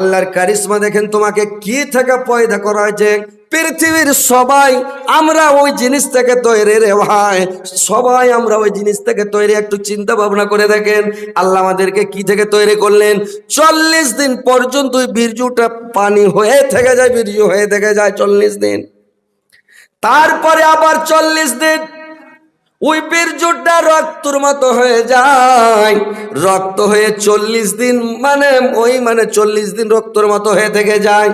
আল্লাহর কারিশমা দেখেন, তোমাকে কি থেকে পয়দা করা হয়েছে? পৃথিবীর সবাই আমরা ওই জিনিস থেকে তৈরি রে ভাই। সবাই আমরা ওই জিনিস থেকে তৈরি, একটু চিন্তা ভাবনা করে দেখেন, আল্লাহ আমাদেরকে কি থেকে তৈরি করলেন? চল্লিশ দিন পর্যন্ত ওই বীর্যটা পানি হয়ে থেকে যায়, বীর্য হয়ে থেকে যায় চল্লিশ দিন। তারপরে আবার চল্লিশ দিন ওই বীর্যটা রক্তর মতো হয়ে যায়। রক্ত হয়ে চল্লিশ দিন মানে ওই মানে চল্লিশ দিন রক্তর মতো হয়ে থেকে যায়।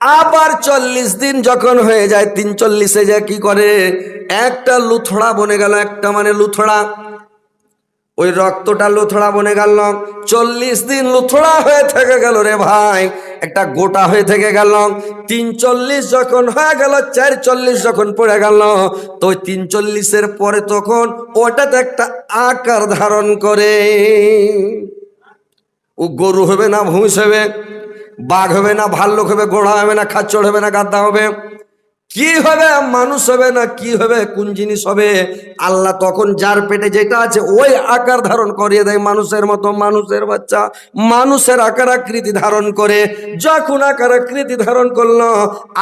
আবার চল্লিশ দিন যখন হয়ে যায়, তিন চল্লিশে যায়, কি করে? একটা লুথড়া বনে গেল, একটা মানে লুথড়া। ওই রক্তটা লুথড়া বনে গেল। চল্লিশ দিন লুথড়া হয়ে থেকে গেল রে ভাই। একটা গোটা হয়ে থেকে গেল। তিন চল্লিশ যখন হয়ে গেল চার চল্লিশ যখন পড়ে গেল, তো তিন চল্লিশের পরে তখন ওটাতে একটা আকার ধারণ করে। ও গরু হবে না, ভুঁস হবে, বাঘ হবে না, ভাল্লুক হবে, ঘোড়া হবে না খাচ্চড় হবে না গাদ্দা হবে। কি হবে মানুষ হবে না কি হবে কোন জিনিস হবে, আল্লাহ তখন যার পেটে যেটা আছে ওই আকার ধারণ করিয়ে দেয় মানুষের মতো, মানুষের বাচ্চা। মানুষের আকার আকৃতি ধারণ করে, যখন আকার আকৃতি ধারণ করল,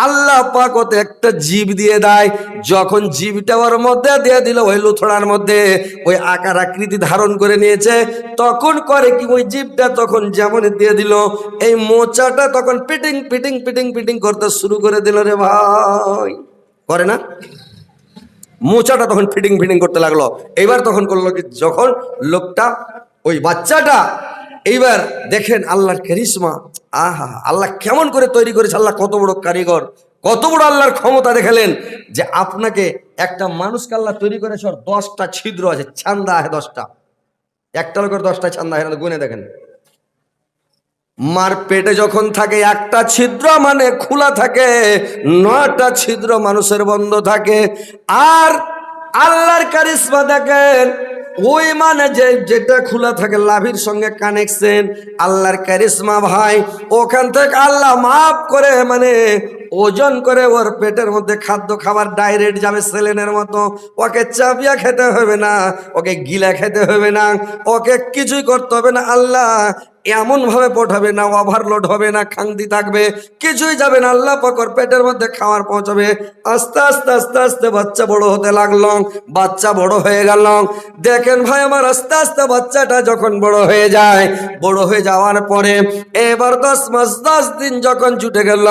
আল্লাহ পাক ওতে একটা জীব দিয়ে দেয়। যখন জীবটা ওর মধ্যে দিয়ে দিল, ওই লুথড়ার মধ্যে ওই আকার আকৃতি ধারণ করে নিয়েছে, তখন করে কি ওই জীবটা তখন যেমন দিয়ে দিল, এই মোচাটা তখন পিটিং পিটিং পিটিং পিটিং করতে শুরু করে দিল রে ভাই। করে না? মোচাটা তখন ফিটিং ফিটিং করতে লাগল। এইবার তখন করল কি, যখন লোকটা, ওই বাচ্চাটা, এইবার দেখেন আল্লাহর ক্যারিসমা আহা, আল্লাহ কেমন করে তৈরি করেছে, আল্লাহ কত বড় কারিগর, কত বড় আল্লাহর ক্ষমতা দেখালেন যে আপনাকে একটা মানুষকে আল্লাহ তৈরি করেছে দশটা ছিদ্র আছে, ছান্দা আছে দশটা। একটা লোকের দশটা ছান্দা আছে গুনে দেখেন। মার পেটে যখন থাকে, একটা ছিদ্র মানে খোলা থাকে, নয়টা ছিদ্র মানুষের বন্ধ থাকে। আর আল্লাহর কারিশমা দেখেন, ওই মানে যে যেটা খোলা থাকে, লাভির সঙ্গে কানেকশন আল্লাহর কারিশমা ভাই, ওখান থেকে আল্লাহ মাফ করে মানে ওজন করে ওর পেটের মধ্যে খাদ্য খাবার ডাইরেক্ট যাবে সেলেনের মতো। ওকে চাপিয়া খেতে হবে না, ওকে গিলা খেতে হবে না, ওকে কিছুই করতে হবে না। আল্লাহ এমন ভাবে পঠাবে না ওভারলোড হবে না, খাংদি থাকবে, কিছুই যাবে না, আল্লাহ পাকর পেটের মধ্যে খাবার পৌঁছাবে। আস্তে আস্তে আস্তে আস্তে বাচ্চা বড় হতে লাগল, বাচ্চা বড় হয়ে গেল। দেখেন ভাই আমার আস্তে আস্তে বাচ্চাটা যখন বড় হয়ে যায়, বড় হয়ে যাওয়ার পরে এবার দশ মাস, দশ দিন যখন ছুটে গেল,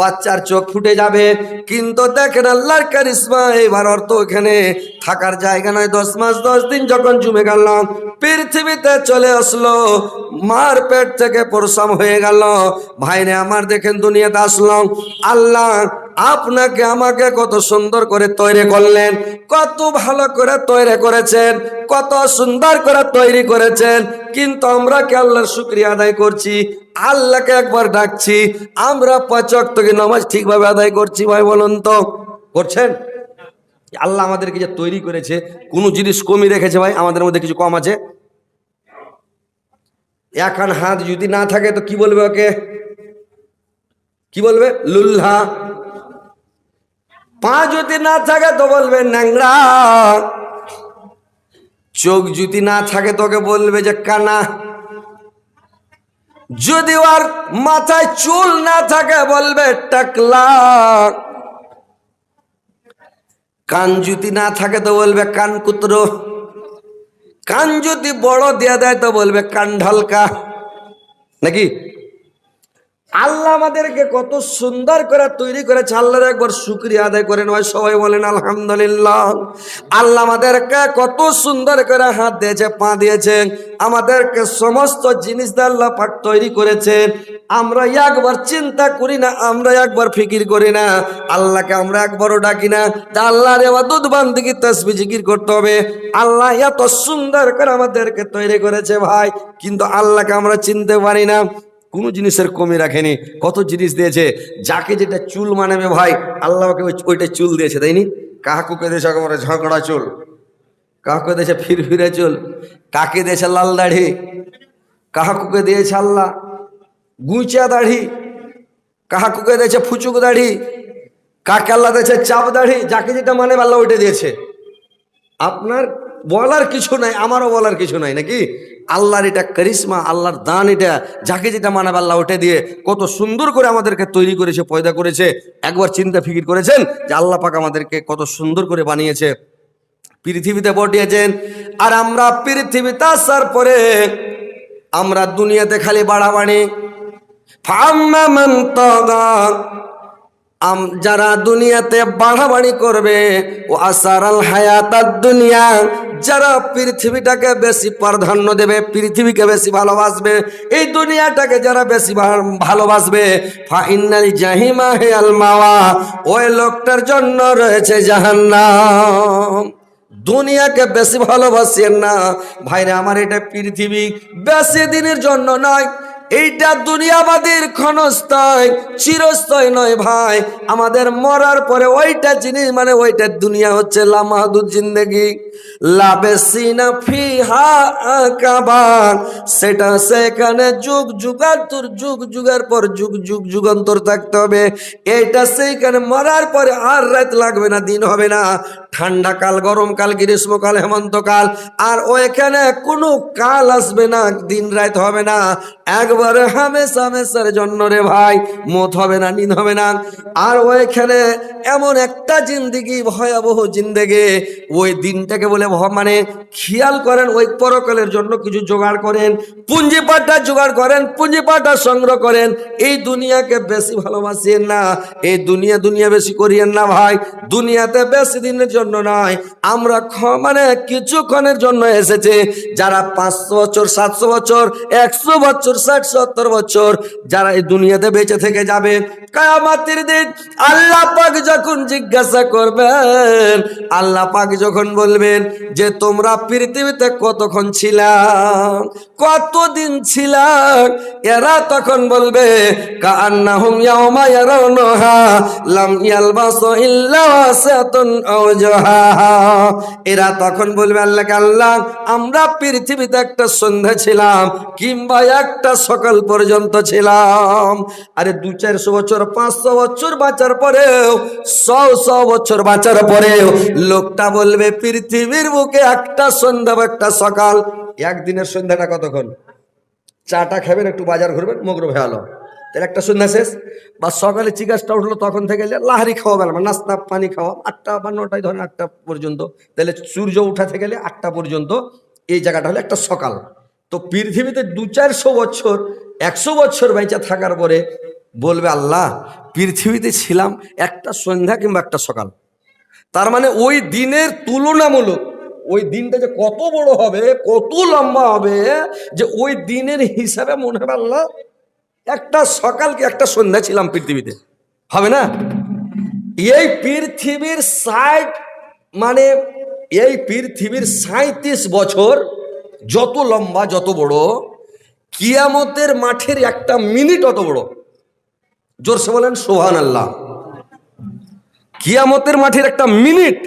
বাচ্চার চোখ ফুটে যাবে। কিন্তু দেখেন আল্লাহর কারিশমা, এবার অর্থ এখানে থাকার জায়গা নয়। দশ মাস, দশ দিন যখন জমে গেল, পৃথিবীতে চলে আসলো মার পেট থেকে পরশাম হয়ে গেল। ভাইরে আমার দেখেন দুনিয়াতে আসলাম। আল্লাহ আপনাকে, আমাকে কত সুন্দর করে তৈরি করলেন, কত ভালো করে তৈরি করেছেন, কত সুন্দর করে তৈরি করেছেন। কিন্তু আমরা কে আল্লাহর শুক্রিয়া আদায় করছি? আল্লাহকে একবার ডাকছি, আমরা পাচক থেকে নামাজ ঠিকভাবে আদায় করছি ভাই বলুন তো? করছেন? আল্লাহ আমাদেরকে যে তৈরি করেছে, কোনো জিনিস কমই রেখেছে ভাই, আমাদের মধ্যে কিছু কম আছে। এখন হাত যদি না থাকে তো কি বলবে ওকে? কি বলবে? লুল্লা পা যদি না থাকে তো বলবে ন্যাংরা চোখ যদি না থাকে তোকে বলবে যে কানা। যদি ওর মাথায় চুল না থাকে বলবে টাকলা। কান যদি না থাকে তো বলবে কান কুতরো কান যদি বড় দেয়া দেয় তো বলবে কান ঢালকা নাকি আল্লাহ আমাদেরকে কত সুন্দর করে তৈরি করেছে। আল্লাহর একবার শুক্রিয়া আদায় করে নয় সবাই বলেন, আলহামদুলিল্লাহ। আল্লাহ আমাদেরকে কত সুন্দর করে হাত দিয়েছে, পা দিয়েছে। আমাদেরকে সমস্ত জিনিস আল্লাহ পাক তৈরি করেছেন আমরা একবার চিন্তা করি না, আমরা একবার ফিকির করি না। আল্লাহকে আমরা একবারও ডাকি না। তা আল্লাহর এবার দুধ বান্দিকে তসবি জিকির করতে হবে। আল্লাহ এত সুন্দর করে আমাদেরকে তৈরি করেছে ভাই, কিন্তু আল্লাহকে আমরা চিনতে পারি না। কোনো জিনিসের কমে রাখেনি। কত জিনিস দিয়েছে? যাকে যেটা চুল মানাবে ভাই আল্লাহকে ওইটা চুল দিয়েছে তাইনি কাকুকে দিয়েছে একেবারে ঝগড়া চুল। কাকুকে দিয়েছে, ফিরফিরে চুল। কাকে দিয়েছে, লাল দাড়ি? কাকুকে দিয়েছে, আল্লাহ? গুঁচা দাড়ি। কাকুকে দিয়েছে, ফুচুক দাড়ি? কাকে আল্লাহ দিয়েছে, চাপ দাড়ি? যাকে যেটা মানে আল্লাহ ওইটা দিয়েছে। আপনার বলার কিছু নাই, আমারও বলার কিছু নাই, নাকি? আল্লাহর এটা কারিশমা, আল্লাহর দান এটা, যাকে যেটা মানাবে আল্লাহ ওটা দিয়ে কত সুন্দর করে আমাদেরকে তৈরি করেছে, পয়দা করেছে, একবার চিন্তা ফিকির করেছেন যে আল্লাহ পাক আমাদেরকে কত সুন্দর করে বানিয়েছে। পৃথিবীতে পাঠিয়েছেন আর আমরা পৃথিবীতে আসার পরে, আমরা দুনিয়াতে খালি বাড়াবাড়ি। যারা দুনিয়াতে বাড়াবাড়ি করবে, ও আসার আল হায়াতার দুনিয়া যারা পৃথিবীটাকে বেশি প্রাধান্য দেবে, পৃথিবীকে বেশি ভালোবাসবে, এই দুনিয়াটাকে যারা বেশি ভালোবাসবে, ফাইনাল জাহিমা হে আল মাওয়া, ওই লোকটার জন্য রয়েছে জাহান্নাম। দুনিয়াকে বেশি ভালোবাসেন না। ভাইরা, আমার এটা পৃথিবী বেশি দিনের জন্য নয় এইটা দুনিয়াবাদীর ক্ষণস্থায়, চিরস্থায়ী নয় ভাই। আমাদের মরার পরে ওইটা জিনিস মানে ওইটা দুনিয়া হচ্ছে লামাহাদুর জিন্দগি। লাবেসিনা ফিহা কাবান। সেটা সেখানে যুগ যুগান্তর যুগ যুগের পর যুগ যুগ যুগান্তর থাকতে হবে। এইটা সেইখানে মরার পরে আর রাত লাগবে না, দিন হবে না। ঠান্ডা কাল গরমকাল গ্রীষ্মকাল হেমন্তকাল আর ওইখানে কোনো কাল আসবে না, দিন রাত হবে না। জন্য রে ভাই, মত হবে না নিন হবে না। আর ওইখানে এমন একটা জিন্দিগি, ভয়াবহ জিন্দেগে, ওই দিনটাকে বলে মানে খেয়াল করেন, ওই পরকালের জন্য কিছু জোগাড় করেন পুঁজিপাটা জোগাড় করেন পুঁজিপাটা সংগ্রহ করেন। এই দুনিয়াকে বেশি ভালোবাসিয়েন না, এই দুনিয়া দুনিয়া বেশি করিয়েন না ভাই। দুনিয়াতে বেশি দিনের জন্য নয়, আমরা মানে কিছুক্ষণের জন্য এসেছে। যারা পাঁচশো বছর, সাতশো বছর, একশো বছর, ষাট সত্তর বছর যারা এই দুনিয়াতে বেঁচে থেকে যাবে, কায়ামাতির দিন আল্লাহ পাক যখন জিজ্ঞাসা করবেন, আল্লাহ পাক যখন বলবেন যে তোমরা পৃথিবীতে কতক্ষণ ছিলাম, কতদিন ছিলাম, এরা তখন বলবে ইয়াউমা ইয়ারাউনাহা লাম ইয়ালবাসু ইল্লা এরা তখন বলবে আল্লাহকে, আল্লাহ, আমরা পৃথিবীতে একটা সন্ধ্যা ছিলাম কিংবা একটা পর্যন্ত ছিলাম। আরে দু চারশো বছর, পাঁচশো বছর বাঁচার পরেও, শ শ বছর বাঁচার পরেও লোকটা বলবে, পৃথিবীর বুকে একটা সন্ধ্যা একটা সকাল। একদিনের সন্ধ্যাটা কতক্ষণ? চাটা খাবেন, একটু বাজার ঘুরবেন, মগর ভেয়ালো তাহলে একটা সন্ধ্যা শেষ। বা সকালে চিকাসটা উঠল, তখন থেকে লাহারি খাওয়া বেলা নাস্তা, পানি খাওয়া, আটটা বা নটায় ধরেন আটটা পর্যন্ত। তাহলে সূর্য উঠাতে গেলে আটটা পর্যন্ত, এই জায়গাটা হলো একটা সকাল। তো পৃথিবীতে দু চারশো বছর, একশো বছর বেঁচে থাকার পরে বলবে, আল্লাহ, পৃথিবীতে ছিলাম একটা সন্ধ্যা কিংবা একটা সকাল। তার মানে ওই দিনের তুলনামূলক, ওই দিনটা যে কত বড় হবে, কত লম্বা হবে, যে ওই দিনের হিসাবে মনে হবে, আল্লাহ, একটা সকালকে একটা সন্ধ্যা ছিলাম পৃথিবীতে। হবে না? এই পৃথিবীর ষাট মানে এই পৃথিবীর সাঁত্রিশ বছর যত লম্বা, যত বড়, কিয়ামতের মাঠের একটা মিনিট অত বড়। জোরসে বলেন সোহান আল্লাহ কিয়ামতের মাঠের একটা মিনিট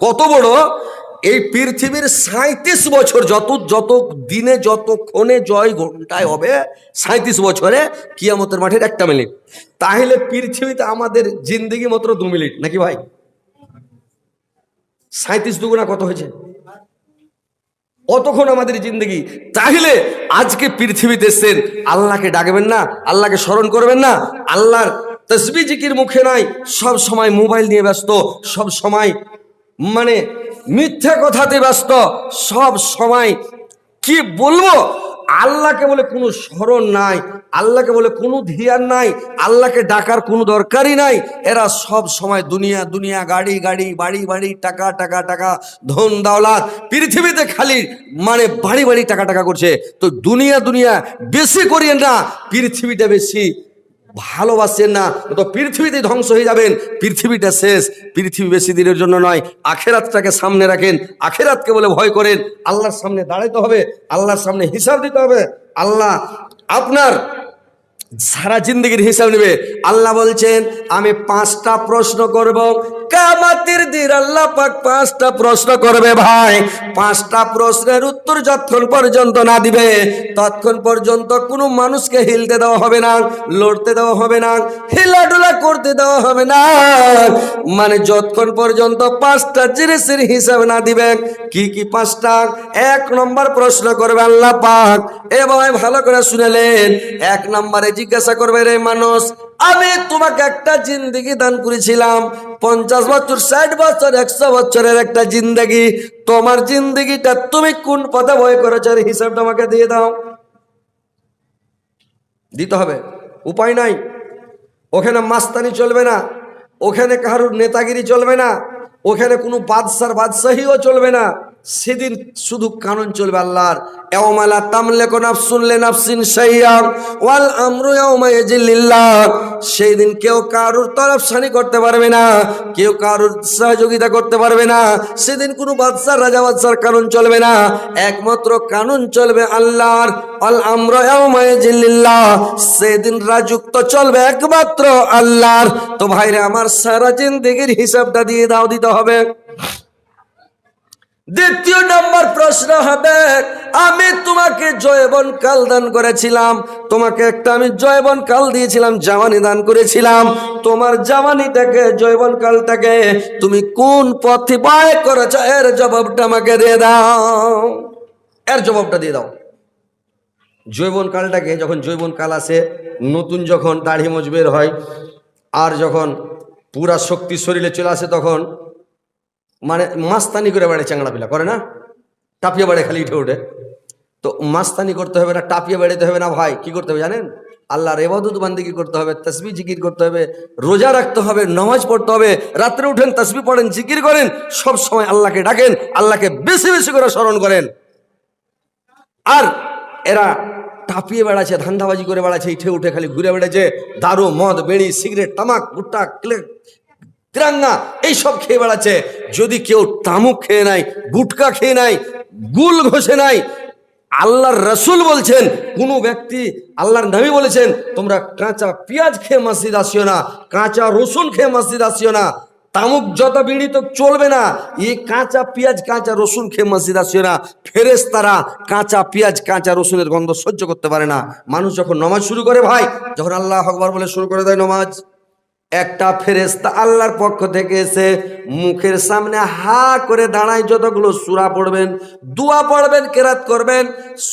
কত বড়, এই পৃথিবীর সাঁত্রিশ বছর যত যত দিনে, যত ক্ষণে জয় ঘন্টায় হবে সাঁত্রিশ বছরে কিয়ামতের মাঠের একটা মিনিট। তাহলে পৃথিবীতে আমাদের জিন্দগি মাত্র দু মিনিট, নাকি ভাই? সাঁত্রিশ দুগুণা কত হয়েছে? অতক্ষণ আমাদের জিন্দগি। তাহলে আজকে পৃথিবীতে এসছেন, আল্লাহকে ডাকবেন না, আল্লাহকে স্মরণ করবেন না, আল্লাহর তসবি জিকির মুখে নাই, সব সময় মোবাইল নিয়ে ব্যস্ত, সব সময় মানে মিথ্যা কথাতে ব্যস্ত, সব সময় কি বলব? আল্লাহকে বলে কোনো স্মরণ নাই, আল্লাহকে বলে কোনো ধিয়ান নাই, আল্লাহকে ডাকার কোনো দরকারই নাই। এরা সব সময় দুনিয়া দুনিয়া, গাড়ি গাড়ি, বাড়ি বাড়ি, টাকা টাকা টাকা, ধন, দাওলাত, পৃথিবীতে খালি মানে বাড়ি বাড়ি, টাকা টাকা করছে। তো দুনিয়া দুনিয়া বেশি করিয়েন না, পৃথিবীটা বেশি ভালোবাসেন না তো পৃথিবীতে ধ্বংস হয়ে যাবেন। পৃথিবীটা শেষ, পৃথিবী বেশি দিনের জন্য নয়। আখেরাতটাকে সামনে রাখেন, আখেরাতকে বলে ভয় করেন। আল্লাহর সামনে দাঁড়াইতে হবে, আল্লাহর সামনে হিসাব দিতে হবে। আল্লাহ আপনার সারা জিন্দগির হিসাব নেবে। আল্লাহ বলছেন, আমি পাঁচটা প্রশ্ন করব। কামাতির দিন আল্লাহ পাক পাঁচটা প্রশ্ন করবে ভাই। পাঁচটা প্রশ্নের উত্তর যতক্ষণ পর্যন্ত না দিবে, ততক্ষণ পর্যন্ত কোনো মানুষকে হিলতে দেওয়া হবে না, লড়তে দেওয়া হবে না, হিলাডুলা করতে দেওয়া হবে না। মানে যতক্ষণ পর্যন্ত পাঁচটা জিনিসের হিসাব না দিবেন কি কি পাঁচটা? এক নম্বর প্রশ্ন করবে আল্লাহ পাক। এবং ভালো করে শুনেলেন এক নম্বরে জিজ্ঞাসা করবে, রে মানুষ, আমি তোমাকে একটা জিন্দগি দান করেছিলাম। পঞ্চাশ বছর, ষাট বছর, একশো বছরের একটা জিন্দগি। তোমার জিন্দগিটা তুমি কোন পথে ভয় করেছ? হিসাবটা আমাকে দিয়ে দাও। দিতে হবে। উপায় নাই। ওখানে মাস্তানি চলবে না। ওখানে কারোর নেতাগিরি চলবে না। ওখানে কোনো বাদশার, বাদশাহীও চলবে না। সেদিন শুধু কানুন চলবে আল্লাহর। এওমালা তামলে কোন আফসুনলে নাফসিন সাইয়াম ওয়াল আমরু ইয়াউমা ইয়াজিল্লিল্লাহ সেই দিন কেউ কারোর তরফ সানি করতে পারবে না, কেউ কারোর সহযোগিতা করতে পারবে না, সেদিন কোনো বাদশার, রাজা বাদশার কানুন চলবে না। একমাত্র কানুন চলবে আল্লাহর আল আমরু ইয়াউমা ইয়াজিল্লিল্লাহ সেদিন রাজুক্ত চলবে একমাত্র আল্লাহর। তো ভাইরে, আমার সারা জিন্দেগির হিসাবটা দিয়ে দাও, দিতে হবে। দ্বিতীয় নম্বর প্রশ্ন হবে, আমি তোমাকে জয়বন কাল দান করেছিলাম। তোমাকে একটা আমি জয়বন কাল দিয়েছিলাম, জামানি দান করেছিলাম। তোমার জামানিটাকে জয়বন কালটাকে তুমি কোন পথে ব্যয় করেছ? এর জবাবটা আমাকে দিয়ে দাও। এর জবাবটা দিয়ে দাও। জৈবন কালটাকে যখন জৈবন কাল আসে, নতুন যখন দাড়ি মজবের হয়, আর যখন পুরা শক্তি শরীরে চলে আসে তখন মানে মাস্তানি করে বেড়ে চ্যাংড়া পিলা, করে না? টাপিয়ে বেড়ে খালি উঠে উঠে। তো মাস্তানি করতে হবে না, টাপিয়ে বেড়াতে হবে না ভাই, কি করতে হবে জানেন? আল্লাহর এবাদত বান্দিগি করতে হবে, তসবি জিকির করতে হবে, রোজা রাখতে হবে, নামাজ পড়তে হবে, রাত্রে উঠেন, তসবি পড়েন, জিকির করেন, সব সময় আল্লাহকে ডাকেন, আল্লাহকে বেশি বেশি করে স্মরণ করেন। আর এরা টাপিয়ে বেড়াচ্ছে, ধান্দাবাজি করে বেড়াচ্ছে ইঠে উঠে খালি ঘুরে বেড়াচ্ছে, দারু, মদ, বেড়ি, সিগারেট, তামাক গুট্টা ক্লে- তিরাঙ্গা, এইসব খেয়ে বেড়াচ্ছে। যদি কেউ তামুক খেয়ে নাই গুটকা খেয়ে নাই গুল ঘষে নাই আল্লাহর রসুল বলছেন, কোনো ব্যক্তি আল্লাহর নবী বলেছেন, তোমরা কাঁচা পেঁয়াজ খেয়ে মসজিদ আসিও না, কাঁচা রসুন খেয়ে মসজিদ আসিও না, তামুক যত বিড়ি তো চলবে না এই কাঁচা পেঁয়াজ, কাঁচা রসুন খেয়ে মসজিদ আসিও না। ফেরেস তারা কাঁচা পেঁয়াজ, কাঁচা রসুনের গন্ধ সহ্য করতে পারে না। মানুষ যখন নমাজ শুরু করে ভাই, যখন আল্লাহ আকবার বলে শুরু করে দেয় নমাজ একটা ফেরেস্তা আল্লাহর পক্ষ থেকে এসে মুখের সামনে হা করে দাঁড়ায় যতগুলো সুরা পড়বেন দোয়া পড়বেন কেরাত করবেন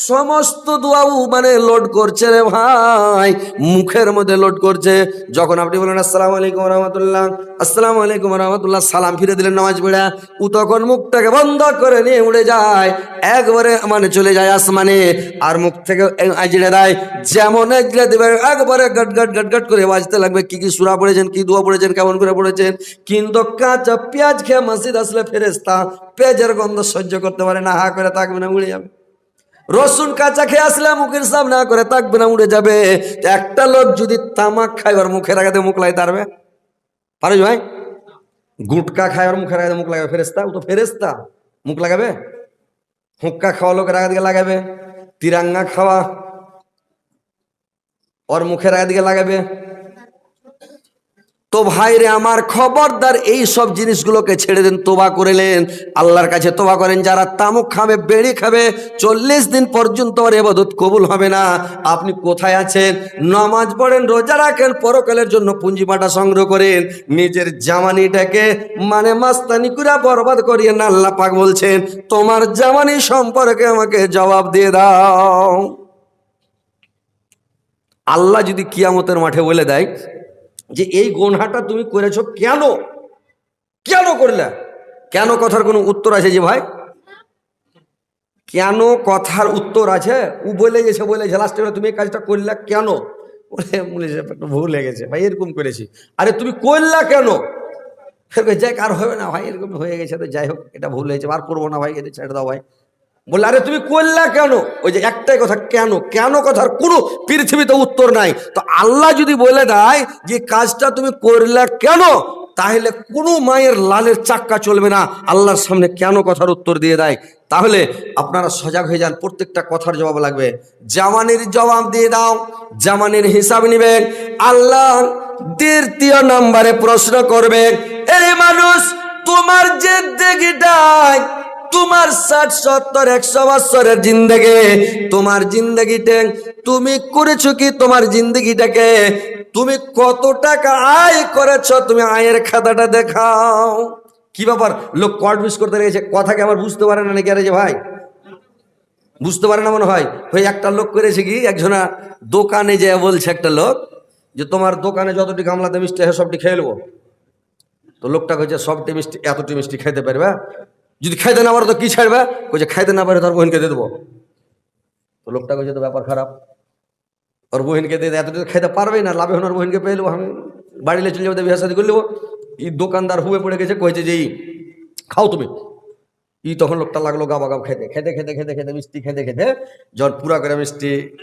সমস্ত দোয়াও মানে লোড করছে রে ভাই মুখের মধ্যে লোড করছে যখন আপনি বলেন আসসালামু আলাইকুম রহমতুল্লাহ আসসালামু আলাইকুম রহমতুল্লাহ সালাম ফিরে দিলেন নামাজ পড়া ও তখন মুখটাকে বন্ধ করে নিয়ে উড়ে যায় একবারে মানে চলে যায় আসমানে আর মুখ থেকে আজড়ে দেয় যেমন এজড়ে দেবে একবারে গট গট গট গট করে বাজতে লাগবে কি কি সুরা পড়েছেন কি দোয়া পড়েছেন, কেমন করে পড়েছেন? কিন্তু কাঁচা পেঁয়াজ খেয়ে মসজিদ আসলে ফেরেস্তা পেঁয়াজের গন্ধ সহ্য করতে পারে না, হা করে থাকবে না উড়ে যাবে। রসুন কাঁচা খেয়ে আসলে মুখের সামনে না করে থাকবে না উড়ে যাবে। একটা লোক যদি তামাক খাইবার মুখে রাখাতে মুখ লাই তারবে। পারে ভাই? গুটকা খায় আর মুখে লাগাতে মুখ লাগাবে। ফেরেস্তা ও তো ফেরেস্তা মুখ লাগাবে? হুক্কা খাওয়া লোকের আগা লাগাবে। তিরাঙ্গা খাওয়া ওর মুখের আগে লাগাবে। তো ভাইরে, আমার খবরদার এই সব জিনিসগুলোকে ছেড়ে দেন, তোবা করেলেন আল্লাহর কাছে তোবা করেন, যারা তামুক খাবে, বেড়ে খাবে, চল্লিশ দিন পর্যন্ত আর কবুল হবে না। আপনি কোথায় আছেন? নামাজ পড়েন, রোজা রাখেন, পরকালের জন্য পুঁজিমাটা সংগ্রহ করেন। নিজের জামানিটাকে মানে মাস্তানি করে বরবাদ করিয়ে না, আল্লাহ পাক বলছেন, তোমার জামানি সম্পর্কে আমাকে জবাব দিয়ে দাও। আল্লাহ যদি কিয়ামতের মাঠে বলে দেয় যে এই গোনহাটা তুমি করেছ কেন? কেন করলে? কেন কথার কোনো উত্তর আছে যে ভাই? কেন কথার উত্তর আছে? ও বলে গেছে বলে গেছে। লাস্টে তুমি এই কাজটা করলে কেন? বলে বলেছে একটু ভুল হয়ে গেছে। ভাই, এরকম করেছি। আরে তুমি করলা কেন? যাই আর হবে না ভাই, এরকম হয়ে গেছে তো যাই হোক, এটা ভুল হয়েছে। আর করব না ভাই, এটা ছেড়ে দাও ভাই। বললে, আরে তুমি করলা কেন? ওই যে একটাই কথা, কেন? কেন? কথার কোনো পৃথিবীতে উত্তর নাই। তো আল্লাহ যদি বলে দেয় যে কাজটা তুমি করলা কেন? তাহলে কোনো মায়ের লালের চাক্কা চলবে না। আল্লাহর সামনে কেন কথার উত্তর দিয়ে দেয়? তাহলে আপনারা সজাগ হয়ে যান, প্রত্যেকটা কথার জবাব লাগবে। জামানের জবাব দিয়ে দাও, জামানির হিসাব নিবেন। আল্লাহ দ্বিতীয় নম্বরে প্রশ্ন করবেন এই মানুষ, তোমার যে দেখিটাই তোমার ষাট, সত্তর, একশো বছরের জিন্দগি। তোমার জিন্দগিতে তুমি করেছ কি? তোমার জিন্দগিটাকে তুমি কত টাকা আয় করেছ? তুমি আয়ের খাতাটা দেখাও। কি ব্যাপার? লোক মিস করতে লেগেছে। কথা কি আমার বুঝতে পারে না নাকি? আরে যে ভাই, বুঝতে পারে না মনে হয়? ওই একটা লোক করেছে কি? একজনা দোকানে যে বলছে একটা লোক যে, তোমার দোকানে যতটি গামলাতে মিষ্টি হয় সবটি খেয়ে নেব। তো লোকটা কইছে, সবটি মিষ্টি, এতটি মিষ্টি খাইতে পারবে? যদি খাইতে না পারো তো কি ছাড়বে? কইছে খাইতে না পারে তোর বোনকে দিয়ে দেবো। তো লোকটা কইছে তো ব্যাপার খারাপ। ওর বহিনকে দিয়ে দেয়, এতটা খাইতে পারবেই না লাভে ওনার বহিনকে পেয়ে আমি। বাড়িলে চলে যাব বিয়ে শাদি করে নেব। এই দোকানদার হুয়ে পড়ে গেছে কইছে যে "এই, খাও তুমি। ই তখন লোকটা লাগল গাবা গাব খেতে খেতে খেতে খেতে খেতে মিষ্টি খেতে খেতে যখন পুরা করে মিষ্টি।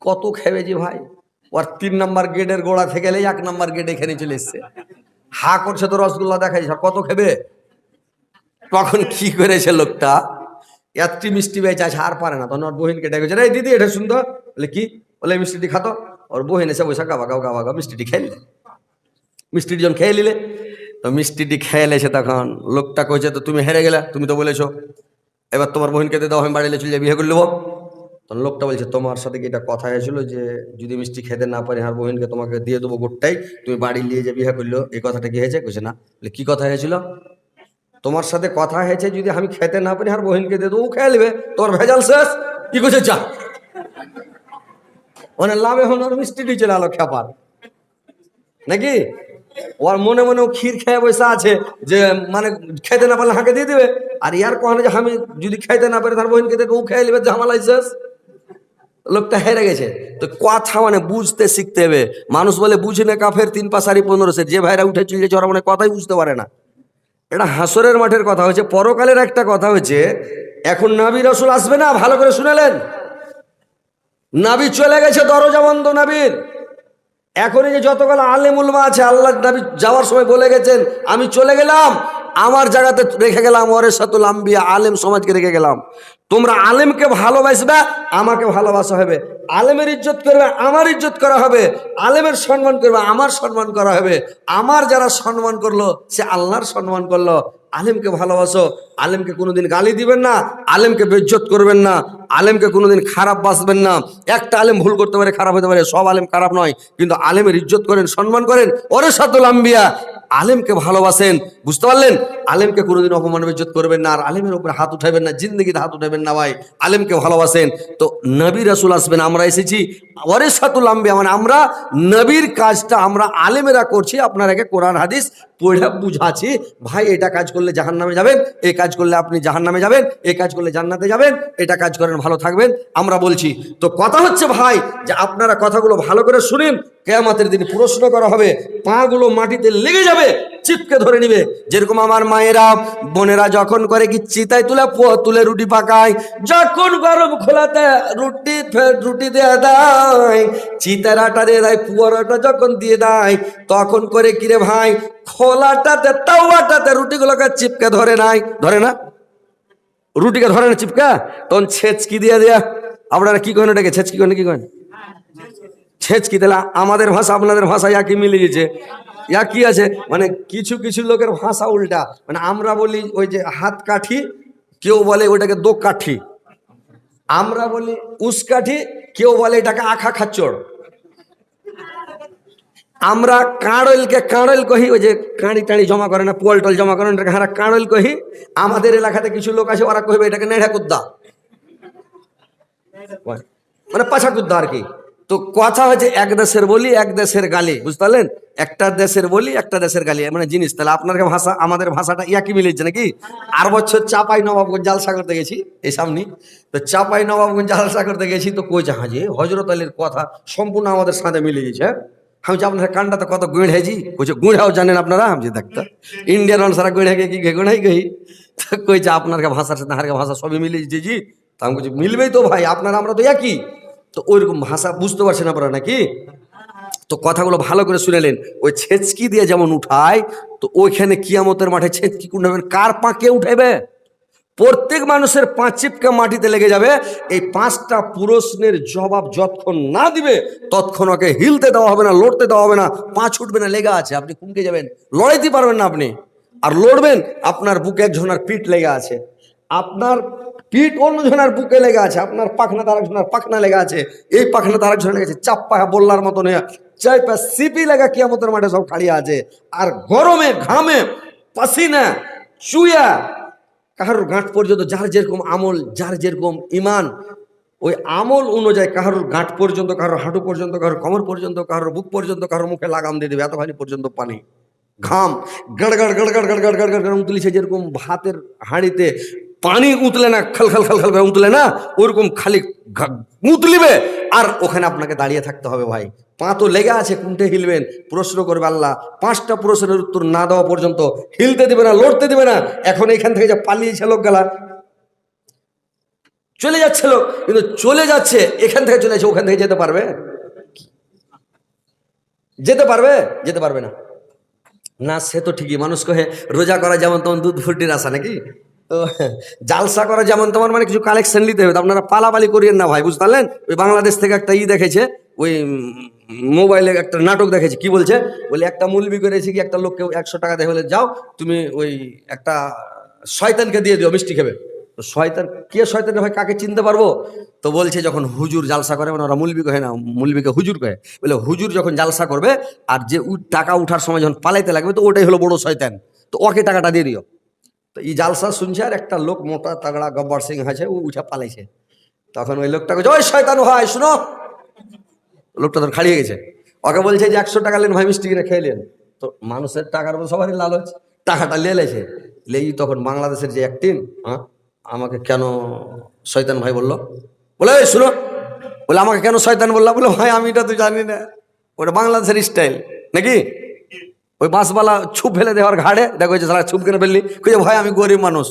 কত খাবে যে ভাই। ওর তিন নাম্বার গেটের গোড়া থেকে এক নাম্বার গেট এখানে চলে এসছে। হা করছে তো রসগোল্লা দেখাই কত খাবে? তখন কি করেছে লোকটা? এতটি মিষ্টি বেঁচে আছে আর পারে না। তখন ওর বহিনকে ডেকেছে রে দিদি, এটা সুন্দর। বলে, কি? বলে, মিষ্টিটি খাতো। ওর বহিন এসে বসে গাবা গাও গাবা গাও মিষ্টিটি খেয়ে নিলে। মিষ্টিটি যখন খেয়ে নিলে, তো মিষ্টিটি খেয়ে এলেছে তখন, লোকটা কইছে তো তুমি হেরে গেলে, তুমি তো বলেছ, এবার তোমার বহিনকে দিয়ে দাও, আমি বাড়িলে চলে বিয়ে করে নেব। তখন লোকটা বলছে, তোমার সাথে কি এটা কথা হয়েছিল যে, যদি মিষ্টি খেতে না পারি আর বহিনকে তোমাকে দিয়ে দেবো গোটটাই, তুমি বাড়ি নিয়ে যে বিয়ে করল এই কথাটা কি হয়েছে? কইছে, না। কি কথা হয়েছিল? তোমার সাথে কথা হয়েছে যদি আমি খেতে না পারি আর বহিনকে দিয়ে দেবো খেয়ে নেবে। তোর ভেজাল শেষ। কি করছে যা। মানে লাভে হন ওর মিষ্টিটি চলে আলো খেপার। নাকি? ওর মনে মনে ক্ষীর খেয়ে বসে আছে যে মানে খেতে না পারলে হাঁকে দিয়ে দেবে। আর ইয়ার কখনো যে আমি যদি খেতে না পারি তার বহিনকে দিয়ে দেবো, ও খেয়ে নেবে ঝামালাই শেষ। লোকটা হেরে গেছে। তো কথা মানে বুঝতে শিখতে হবে। মানুষ বলে বুঝি না কাফের তিন পাশারি পনেরো সে যে ভাইরা উঠে চলেছে ওরা মানে কথাই বুঝতে পারে না। এটা হাসরের মাঠের কথা হচ্ছে পরকালের একটা কথা হচ্ছে এখন নাবি রসুল আসবে না? ভালো করে শুনেলেন। নাবি চলে গেছে, দরজা বন্ধ নাবির। এখন এই যে যতগুলো আলেমুলমা আছে, আল্লাহ নাবি যাওয়ার সময় বলে গেছেন, আমি চলে গেলাম, আমার জায়গাতে রেখে গেলাম ওরের সাতুল আম্বিয়া, আলেম সমাজকে রেখে গেলাম। তোমরা আলেমকে ভালোবাসবে, আমাকে ভালোবাসা হবে। আলেমের ইজ্জত করবে, আমার ইজ্জত করা হবে, আলেমের সম্মান করবে, আমার সম্মান করা হবে। আমার যারা সম্মান করল, সে আল্লাহর সম্মান করল। আলেমকে ভালোবাসো, আলেমকে কোনোদিন গালি দিবেন না, আলেমকে বেজ্জত করবেন না, আলেমকে কোনোদিন খারাপ বাসবেন না। একটা আলেম ভুল করতে পারে, খারাপ হতে পারে, সব আলেম খারাপ নয়, কিন্তু আলেমের ইজ্জত করেন, সম্মান করেন। ওরে সাতুল আম্বিয়া, আলেমকে ভালোবাসেন, বুঝতে পারলেন? আলেমকে কোনোদিন অপমান বেজ্জত করবেন না, আর আলেমের উপরে হাত উঠাবেন না, জিন্দগিতে হাত উঠাবেন না ভাই। আলেমকে ভালোবাসেন। তো নবী রাসুল আসবেন, আমরা এসেছি ওরে সাতুল আম্বিয়া মানে আমরা নবীর কাজটা আমরা আলেমেরা করছি, আপনারাকে কোরআন, হাদিস পড়ে বুঝাচ্ছি। ভাই, এটা কাজ করলে জাহান নামে যাবেন এই কাজ করলে আপনি জাহান নামে যাবেন এই কাজ করলে জান্নাতে যাবেন, এটা কাজ করেন, ভালো থাকবেন, আমরা বলছি। তো কথা হচ্ছে ভাই, যে আপনারা কথাগুলো ভালো করে শুনেন, কেয়ামাতের দিন প্রশ্ন করা হবে, পাগুলো মাটিতে লেগে যাবে, চিপকে ধরে নিবে। যেরকম আমার মায়েরা, বোনেরা যখন করে কি চিতায় তুলে তুলে রুটি পাকায়, যখন গরম খোলাতে রুটি রুটি দিয়ে দেয় চিতার আটা দিয়ে দেয় পুয়ার আটা যখন দিয়ে দেয়, তখন করে কিরে ভাই? খোলাটাতে, তাওয়াটাতে রুটিগুলোকে চিপকে ধরে নাই ধরে না? রুটিকে ধরে না চিপকা? তখন ছেচকি দিয়ে দেয়া। আপনারা কি করেন এটাকে? ছেচকি করেন, কি করেন? ছেচকি, তাহলে আমাদের ভাষা আপনাদের ভাষা একই মিলে গেছে। কি আছে। মানে কিছু কিছু লোকের ভাষা উল্টা। মানে আমরা বলি ওই যে হাত কাঠি, কেউ বলে ওইটাকে দো কাঠি আমরা বলি উস কাঠি কেউ বলে এটাকে আখা খাচ্চড় আমরা কাঁড়লকে কাঁড়ল কহি, ওই যে কাঁড়ি টাঁড়ি জমা করে না, পোয়াল টল জমা করে না হারা কাঁড়ল কহি, আমাদের এলাকাতে কিছু লোক আছে, ওরা কহিবে এটাকে নেড়া কুদ্দা। মানে পাছা কুদ্দা আর কি। তো কথা হচ্ছে এক দেশের বলি, এক দেশের গালি, বুঝতে পারলেন? একটা দেশের বলি, একটা দেশের গালি মানে জিনিস। তাহলে আপনার ভাষা, আমাদের ভাষাটা একই মিলেছে নাকি আর বছর চাপাই নবাবগঞ্জ জালসা করতে গেছি এই সামনে। তো চাপাই নবাবগঞ্জ জালসা করতে গেছি, তো কই জাহাজে? হজরত আলীর কথা সম্পূর্ণ আমাদের সাথে মিলে গেছে হ্যাঁ? আমি যে আপনার কানটা কত গুঁড়েছি কইছে গুঁড়াও জানেন আপনারা? আমি যে দেখতে। ইন্ডিয়ান মানুষরা গুঁড়ে কি গুঁড়াই গই তো কইছে, আপনার ভাষার সাথে হার ভাষা সবই মিলে গেছে জি। তা আমি বলছি মিলবেই তো ভাই, আপনারা, আমরা তো একই। তো ওইরকম ভাষা বুঝতে পারছেন আপনারা নাকি? তো কথাগুলো ভালো করে শুনেলেন ওই ছেঁচকি দিয়ে যেমন উঠায়, তো ওইখানে কিয়ামতের মাঠে ছেচকি উঠাবেন কার পাঁকে উঠাইবে? প্রত্যেক মানুষের পাঁচ মাটিতে লেগে যাবে। এই পাঁচটা প্রশ্নের জবাব যতক্ষণ না দিবে, ততক্ষণ ওকে হিলতে দেওয়া হবে না, লড়তে দেওয়া হবে না। পাঁচ উঠবে না, লেগে আছে, আপনি কুমকে যাবেন। লড়াইতে পারবেন না আপনি। আর লড়বেন, আপনার বুকে একজনের পিঠ লেগে আছে। আপনার পিঠ অন্যজনের বুকে লেগে আছে আপনার পাখনা তার একজনের পাখনা লেগে আছে এই পাখনা তার একজনের লেগেছে চাপ্পা বললার মতন চাইপা সিপি লেগা কিয়ামতের মাঠে সব খাড়িয়ে আছে আর গরমে ঘামে পাসিনা চুয়া কাহারুর গাঁট পর্যন্ত যার যেরকম আমল যার যেরকম ইমান ওই আমল অনুযায়ী কাহারুর গাঁট পর্যন্ত কারোর হাঁটু পর্যন্ত কারোর কমর পর্যন্ত কারোর বুক পর্যন্ত কারোর মুখে লাগাম দিয়ে দেবে এতখানি পর্যন্ত পানি ঘাম গড়গড় গড়গড় গড়গড় গড়গড় গড়গড় তুলিছে যেরকম ভাতের হাঁড়িতে পানি উতলে না, খাল খাল খাল খাল উতলে না, ওরকম খালি উতলিবে। আর ওখানে আপনাকে দাঁড়িয়ে থাকতে হবে ভাই। পা তো লেগে আছে, কোনটে হিলবেন? প্রশ্ন করবে আল্লাহ। পাঁচটা প্রশ্নের উত্তর না দেওয়া পর্যন্ত। হিলতে দিবে না, লড়তে দিবে না। এখন এখান থেকে যে পালিয়েছে লোক গেলা চলে যাচ্ছে লোক, কিন্তু চলে যাচ্ছে, এখান থেকে চলে যাচ্ছে ওখান থেকে যেতে পারবে? যেতে পারবে? যেতে পারবে না। না, সে তো ঠিকই। মানুষ কহে, রোজা করা যেমন তেমন দুধ ফুটির আশা নাকি? তো জালসা করা যেমন তোমার মানে কিছু কালেকশন নিতে হবে আপনারা পালাপালি করিয়েন না ভাই বুঝতে পারলেন ওই বাংলাদেশ থেকে একটা ই দেখেছে, ওই মোবাইলে একটা নাটক দেখেছে, কি বলছে? বলে একটা মুলবি করেছে কি, একটা লোককে একশো টাকা দেয় বলে, যাও, তুমি ওই একটা শয়তানকে দিয়ে দিও মিষ্টি খেবে। তো শয়তান, কে শয়তান ভাই, কাকে চিনতে পারব? তো বলছে যখন হুজুর জালসা করে মানে ওরা মুলবি কহে না, মুলবিকে হুজুর কহে বলে হুজুর যখন জালসা করবে, আর যে টাকা উঠার সময় যখন পালাইতে লাগবে, তো ওটাই হলো বড় শয়তান, তো ওকে টাকাটা দিয়ে দিও। তো এই জালসা শুনছে আর একটা লোক মোটা তাগড়া গব্বর সিং আছে ও উঠে পালাইছে। তখন ওই লোকটাকে জয় শয়তান ভাই শুনো! লোকটা তোর খাড়িয়ে গেছে। ওকে বলছে যে, একশো টাকা লেন, ভাই মিষ্টি কিনে খেয়ে নেন তো মানুষের টাকার উপর সবারই লালচ। টাকাটা নিয়ে লেছে। লেই তখন বাংলাদেশের যে একটিন হ্যাঁ আমাকে কেন শয়তান ভাই বলল? বলে, "এই শুনো! বলে, আমাকে কেন শয়তান বললা? বলে, ভাই, আমি এটা তো জানি না। ওটা বাংলাদেশের স্টাইল, নাকি? ওই বাঁশবালা ছুপ ফেলে দেওয়ার ঘাড়ে, দেখো যে সারা ছুপ কিনে ফেললি কইছে ভাই, আমি গরিব মানুষ।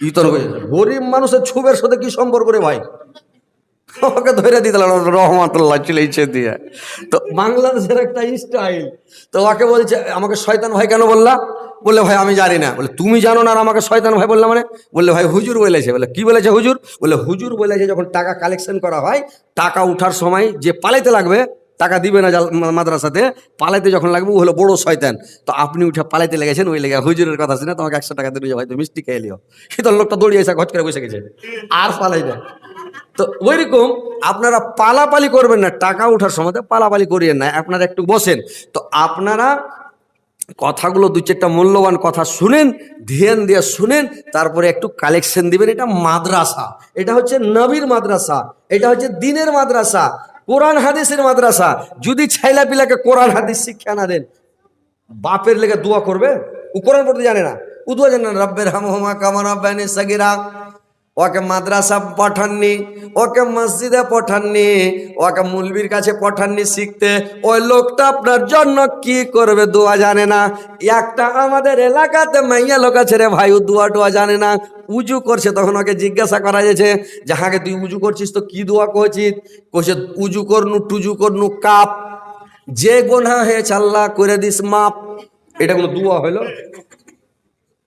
ই তোর গরিব মানুষের ছুপের সাথে কি সম্পর্ক রে ভাই? ওকে ধরে দিতে রহমাতুল্লাহ চিলেছে দিয়ে। তো বাংলাদেশের একটা স্টাইল। তো ওকে বলছে, আমাকে শয়তান ভাই কেন বললা? বললে, ভাই, আমি জানি না। বলে, তুমি জানো না আর আমাকে শয়তান ভাই বললে মানে? বললে, ভাই, হুজুর বলেছে। বলে, কি বলেছে হুজুর? বলে হুজুর বলেছে যখন টাকা কালেকশন করা হয়, টাকা উঠার সময় যে পালাইতে লাগবে টাকা দিবে না মাদ্রাসাতে, পালাইতে যখন লাগবে, ও হলো বড় শয়তান। তো আপনি উঠে পালাইতে লেগেছেন, ওই লেগে হুজুরের কথা শুনে তোমাকে একশো টাকা দিয়ে ভাই তো মিষ্টি খেয়ে লিও শীতল লোকটা দৌড়িয়ে এসে ঘট করে বসে গেছে। আর পালাই না। তো ওইরকম আপনারা পালাপালি করবেন না, টাকা ওঠার সময় পালাপালি করিয়েন না, আপনারা একটু বসেন। তো আপনারা কথাগুলো দু চারটা মূল্যবান কথা শুনেন, ধ্যান দিয়ে শুনেন, তারপরে একটু কালেকশন দিবেন। এটা মাদ্রাসা। এটা হচ্ছে নবীর মাদ্রাসা। এটা হচ্ছে দিনের মাদ্রাসা। কোরআন হাদিসের মাদ্রাসা। যদি ছাইলা পিলাকে কোরআন হাদিস শিক্ষা না দেন, বাপের লেগে দোয়া করবে? ও কোরআন পড়তে জানে না। ও দোয়া জানে না রব্বের হাম হোমা কামান সাগিরা। ওকে মাদ্রাসা পাঠাননি, ওকে মসজিদে পাঠাননি, ওকে মুলবির কাছে পাঠাননি শিখতে। ওই লোকটা আপনার জন্য কি করবে দোয়া জানে না। একটা আমাদের এলাকাতে মাইয়া লোক আছে রে ভাই দোয়া টোয়া জানে না। উজু করছে, তখন ওকে জিজ্ঞাসা করা যাচ্ছে যাহাকে তুই উজু করছিস তো, কি দোয়া করছিস? কইছে, উজু করনু, টুজু করনু, কাপ। যে গোনা হয়েছে আল্লাহ করে দিস, মাপ। এটা কোনো দোয়া হইল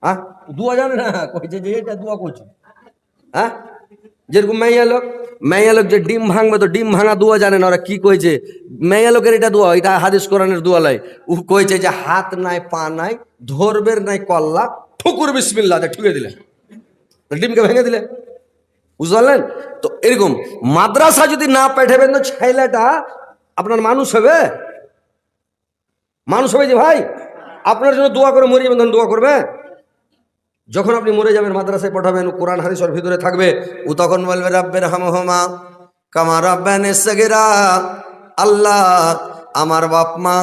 হ্যাঁ দোয়া জানে না? কইছে যে, এটা দোয়া করছি। হ্যাঁ? যেরকম মেয়া লোক মেয়া লোক যে ডিম ভাঙবে তো ডিম ভাঙা দোয়া জানে না ওরা কি কইছে। মেয়া লোকের এটা দোয়া, এটা হাদিস কোরআনের দোয়া লাই ও কইছে যে হাত নাই, পা নাই, ধরবের নাই কল্লা, ঠুকুর বিসমিল্লা ঠুকে দিলে। ডিমকে ভেঙে দিলে। বুঝলেন তো এরকম মাদ্রাসা যদি না পাঠাবেন তো ছেলেটা আপনার মানুষ হবে। মানুষ হবে যে ভাই, আপনার জন্য দোয়া করে মরিয়ে যাবেন তখন দোয়া করবে। যখন আপনি মরে যাবেন, মাদ্রাসায় পাঠাবেন, কোরআন হারিসর ভিতরে থাকবে, ও তখন বলবে রাব্বের হামহমা কামা রাব্বান আল্লাহ আমার বাপ মা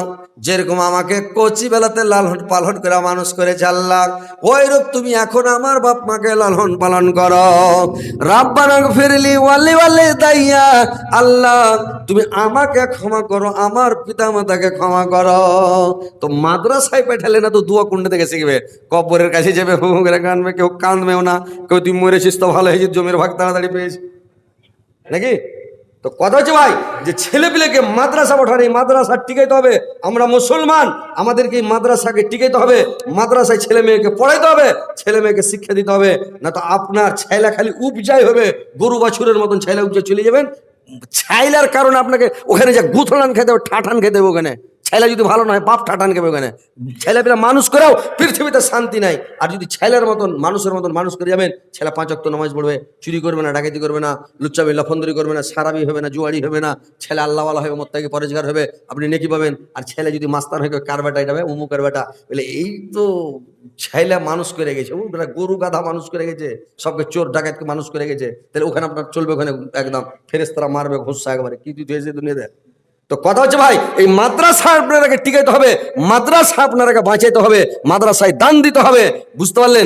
যেরকম আমাকে কচি বেলাতে লালন পালন করে মানুষ করে আল্লাহ ওই রূপ তুমি এখন আমার বাপ মাকে লালন পালন করো। রাব্বানা ফিরলি ওয়ালি ওয়ালি দাইয়া, আল্লাহ, তুমি আমাকে ক্ষমা করো, আমার পিতা মাতাকে ক্ষমা করো। তো মাদ্রাসায় পাঠালে না তো দুয়া কুণ্ডে থেকে শিখবে? কবরের কাছে যাবে হু হু করে কানবে কেউ কাঁদবেও না। কেউ তুই মরেছিস তো ভালো হয়েছিস, জমির ভাগ তাড়াতাড়ি পেয়েছিস। নাকি? তো কথা হচ্ছে ভাই, যে ছেলে পেলেকে মাদ্রাসা পাঠান, এই মাদ্রাসা টিকাইতে হবে। আমরা মুসলমান, আমাদেরকে এই মাদ্রাসাকে টিকাইতে হবে। মাদ্রাসায় ছেলে মেয়েকে পড়াইতে হবে, ছেলে মেয়েকে শিক্ষা দিতে হবে। না তো আপনার ছাইলা খালি উপজাই হবে, গরু বাছুরের মতন ছেলে উপজায় চলে যাবেন। ছাইলার কারণে আপনাকে ওখানে যে গুথলান খেতে হবে, ঠাঠান খেতে হবে ওখানে। ছেলে যদি ভালো নয়, বাপ ঠাটান খেবে ওখানে ছেলে মানুষ করেও পৃথিবীতে শান্তি নাই। আর যদি ছেলের মতন, মানুষের মতন মানুষ করে যাবেন, ছেলে পাঁচ অক্ত নামাজ পড়বে, চুরি করবে না, ডাকাতি করবে না লুচ্চামি লফন্দরি করবে না, সারাবি হবে না জুয়ারি হবে না, ছেলে আল্লাহওয়ালা হবে মোত্তাকি পরেজগার হবে, আপনি নেকি পাবেন। আর ছেলে যদি মাস্তান হয়ে কার বেটা এটা হবে উমুকের বেটা। বলে, এই তো ছেলে মানুষ করে গেছে ও বেটা গরু গাধা মানুষ করে গেছে, সবকে চোর ডাকাতকে মানুষ করে গেছে। তাহলে ওখানে আপনার চলবে ওখানে একদম ফেরেস্তারা মারবে, ঘুষা একবারে। কি তুই হয়েছে দুনিয়াতে তো কথা হচ্ছে ভাই, এই মাদ্রাসা আপনারাকে টিকাইতে হবে, মাদ্রাসা আপনারাকে বাঁচাইতে হবে, মাদ্রাসায় দান দিতে হবে, বুঝতে পারলেন?